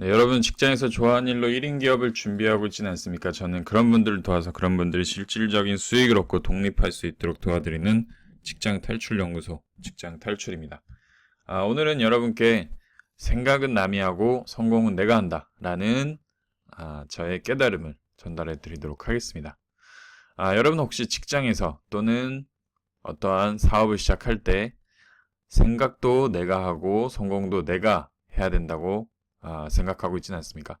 네, 여러분 직장에서 좋아하는 일로 1인 기업을 준비하고 있지는 않습니까? 저는 그런 분들을 도와서 그런 분들이 실질적인 수익을 얻고 독립할 수 있도록 도와드리는 직장 탈출 연구소 직장 탈출입니다. 아, 오늘은 여러분께 생각은 남이 하고 성공은 내가 한다라는 아, 저의 깨달음을 전달해 드리도록 하겠습니다. 아, 여러분 혹시 직장에서 또는 어떠한 사업을 시작할 때 생각도 내가 하고 성공도 내가 해야 된다고 아, 생각하고 있지는 않습니까?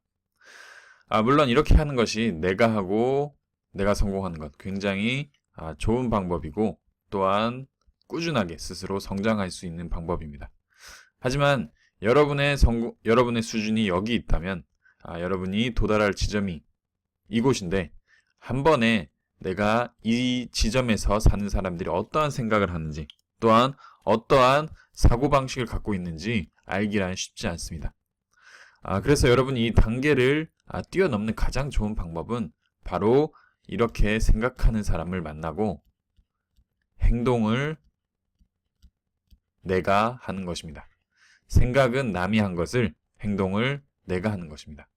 아, 물론 이렇게 하는 것이 내가 하고 내가 성공하는 것 굉장히 아, 좋은 방법이고 또한 꾸준하게 스스로 성장할 수 있는 방법입니다. 하지만 여러분의 성공, 여러분의 수준이 여기 있다면 아, 여러분이 도달할 지점이 이곳인데 한 번에 내가 이 지점에서 사는 사람들이 어떠한 생각을 하는지 또한 어떠한 사고방식을 갖고 있는지 알기란 쉽지 않습니다. 아, 그래서 여러분이 이 단계를 아, 뛰어넘는 가장 좋은 방법은 바로 이렇게 생각하는 사람을 만나고 행동을 내가 하는 것입니다. 생각은 남이 한 것을 행동을 내가 하는 것입니다.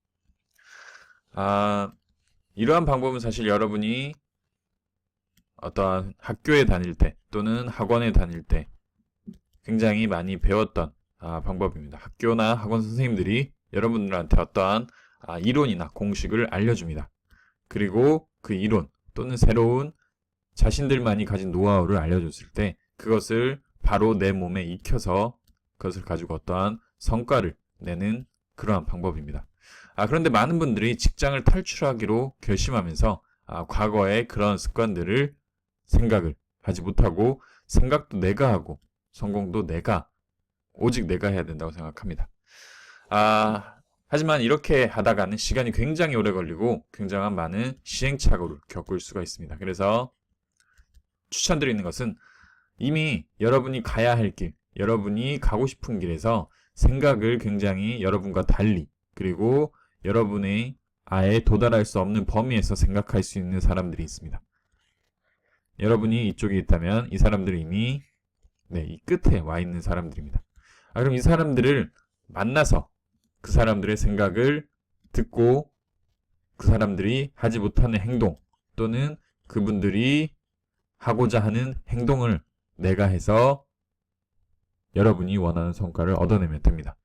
아, 이러한 방법은 사실 여러분이 어떠한 학교에 다닐 때 또는 학원에 다닐 때 굉장히 많이 배웠던 아, 방법입니다. 학교나 학원 선생님들이 여러분들한테 어떠한 아, 이론이나 공식을 알려줍니다. 그리고 그 이론 또는 새로운 자신들만이 가진 노하우를 알려줬을 때 그것을 바로 내 몸에 익혀서 그것을 가지고 어떠한 성과를 내는 그러한 방법입니다. 아, 그런데 많은 분들이 직장을 탈출하기로 결심하면서 아, 과거의 그런 습관들을 생각을 하지 못하고 생각도 내가 하고 성공도 내가 오직 내가 해야 된다고 생각합니다. 아, 하지만 이렇게 하다가는 시간이 굉장히 오래 걸리고 굉장한 많은 시행착오를 겪을 수가 있습니다. 그래서 추천드리는 것은 이미 여러분이 가야 할 길, 여러분이 가고 싶은 길에서 생각을 굉장히 여러분과 달리 그리고 여러분의 아예 도달할 수 없는 범위에서 생각할 수 있는 사람들이 있습니다. 여러분이 이쪽에 있다면 이 사람들이 이미 네, 이 끝에 와 있는 사람들입니다. 아, 그럼 이 사람들을 만나서 그 사람들의 생각을 듣고 그 사람들이 하지 못하는 행동 또는 그분들이 하고자 하는 행동을 내가 해서 여러분이 원하는 성과를 얻어내면 됩니다.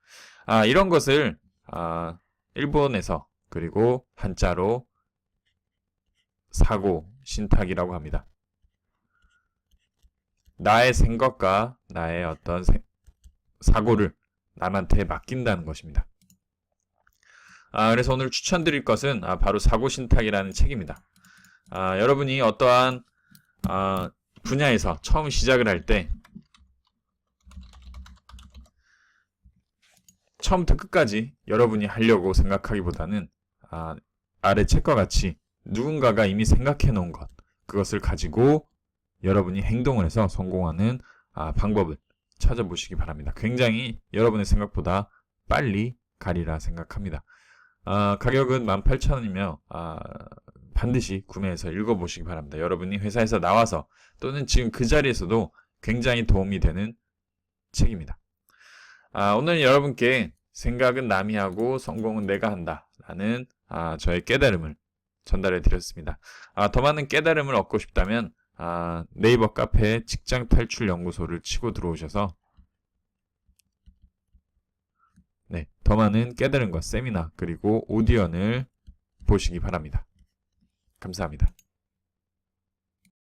아, 이런 것을 아, 일본에서 그리고 한자로 사고 신탁이라고 합니다. 나의 생각과 나의 어떤 세- 사고를 남한테 맡긴다는 것입니다. 아, 그래서 오늘 추천드릴 것은 아, 바로 사고신탁이라는 책입니다. 아, 여러분이 어떠한 아, 분야에서 처음 시작을 할 때 처음부터 끝까지 여러분이 하려고 생각하기보다는 아, 아래 책과 같이 누군가가 이미 생각해 놓은 것 그것을 가지고 여러분이 행동을 해서 성공하는 아, 방법을 찾아보시기 바랍니다. 굉장히 여러분의 생각보다 빨리 가리라 생각합니다. 아, 가격은 18,000원이며 아, 반드시 구매해서 읽어보시기 바랍니다. 여러분이 회사에서 나와서 또는 지금 그 자리에서도 굉장히 도움이 되는 책입니다. 아, 오늘 여러분께 생각은 남이 하고 성공은 내가 한다 라는 아, 저의 깨달음을 전달해 드렸습니다. 아, 더 많은 깨달음을 얻고 싶다면 아, 네이버 카페에 직장 탈출 연구소를 치고 들어오셔서 네, 더 많은 깨달음과 세미나 그리고 오디언을 보시기 바랍니다. 감사합니다.